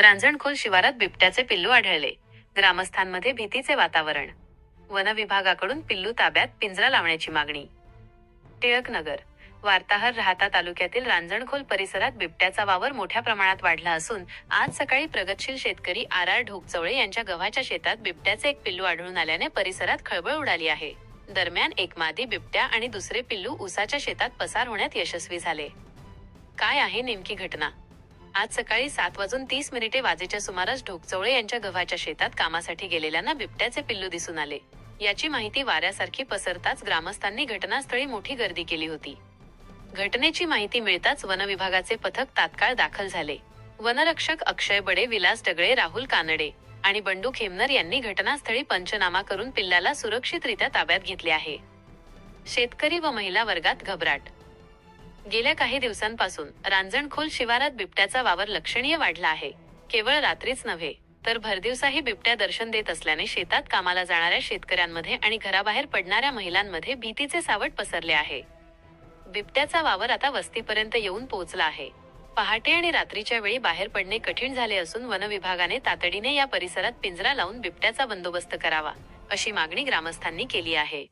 रांजणखोल शिवारात बिबट्याचे पिल्लू आढळले. ग्रामस्थांमध्ये भीतीचे वातावरण. वन विभागाकडून पिल्लू ताब्यात पिंजरा लावण्याची मागणी. टिळकनगर वार्ताहर राहता तालुक्यातील रांजणखोल परिसरात बिबट्याचा वावर मोठ्या प्रमाणात वाढला असून आज सकाळी प्रगतशील शेतकरी आर आर ढोकचवळे यांच्या गव्हाच्या शेतात बिबट्याचे एक पिल्लू आढळून आल्याने परिसरात खळबळ उडाली आहे. दरम्यान एक मादी बिबट्या आणि दुसरे पिल्लू उसाच्या शेतात पसार होण्यात यशस्वी झाले. काय आहे नेमकी घटना? आज सकाळी सात वाजून तीस मिनिटे वाजेच्या सुमारास ढोकचवळे यांच्या गव्हाच्या शेतात कामासाठी गेलेल्यांना बिबट्याचे पिल्लू दिसून आले. याची माहिती वाऱ्यासारखी पसरताच ग्रामस्थांनी घटनास्थळी मोठी गर्दी केली होती. घटनेची माहिती मिळताच वनविभागाचे पथक तात्काळ दाखल झाले. वनरक्षक अक्षय बडे विलास डगळे राहुल कानडे आणि बंडू खेमनर यांनी घटनास्थळी पंचनामा करून पिल्लाला सुरक्षितरित्या ताब्यात घेतले आहे. शेतकरी व महिला वर्गात घबराट गेल्या काही दिवसांपासून रांजणखोल शिवारात बिबट्याचा वावर लक्षणीय वाढला आहे. केवळ रात्रीच नव्हे तर भरदिवसाही बिबट्या दर्शन देत असल्याने शेतात कामाला जाणाऱ्या शेतकऱ्यांमध्ये आणि घराबाहेर पडणाऱ्या महिलांमध्ये भीतीचे सावट पसरले आहे. बिबट्याचा वावर आता वस्तीपर्यंत येऊन पोहोचला आहे. पहाटे आणि रात्रीच्या वेळी बाहेर पडणे कठीण झाले असून वनविभागाने तातडीने या परिसरात पिंजरा लावून बिबट्याचा बंदोबस्त करावा अशी मागणी ग्रामस्थांनी केली आहे.